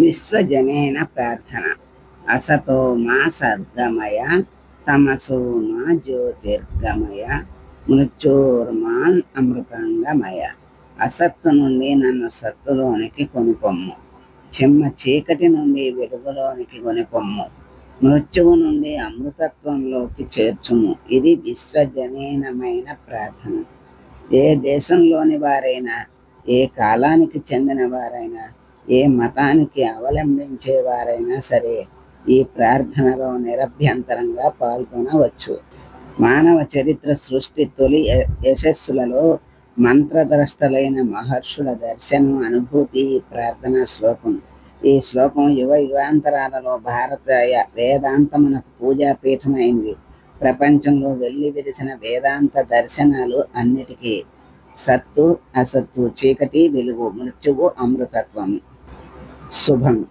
విశ్వజనేన ప్రార్థన అసతో మా సర్గమయ తమసో మా జ్యోతిర్గమయ మృత్యోర్మాన్ అమృతంగమయ అసత్తు నుండి నన్ను సత్తులోనికి కొనుపొమ్ము. చెమ్మ చీకటి నుండి వెలుగులోనికి కొనిపొమ్ము. మృత్యువు నుండి అమృతత్వంలోకి చేర్చుము. ఇది విశ్వజనీనమైన ప్రార్థన. ఏ దేశంలోని వారైనా ఏ కాలానికి చెందిన వారైనా ఏ మతానికి అవలంబించే వారైనా సరే ఈ ప్రార్థనలో నిరభ్యంతరంగా పాల్గొనవచ్చు. మానవ చరిత్ర సృష్టి తొలి యశస్సులలో మంత్రద్రష్టలైన మహర్షుల దర్శనం అనుభూతి ఈ ప్రార్థనా శ్లోకం. ఈ శ్లోకం యువ యుగాంతరాలలో భారత య- వేదాంతమునకు పూజాపీఠమైంది ప్రపంచంలో వెళ్ళి విరిసిన వేదాంత దర్శనాలు అన్నిటికీ సత్తు అసత్తు చీకటి వెలుగు మృత్యువు 苏丹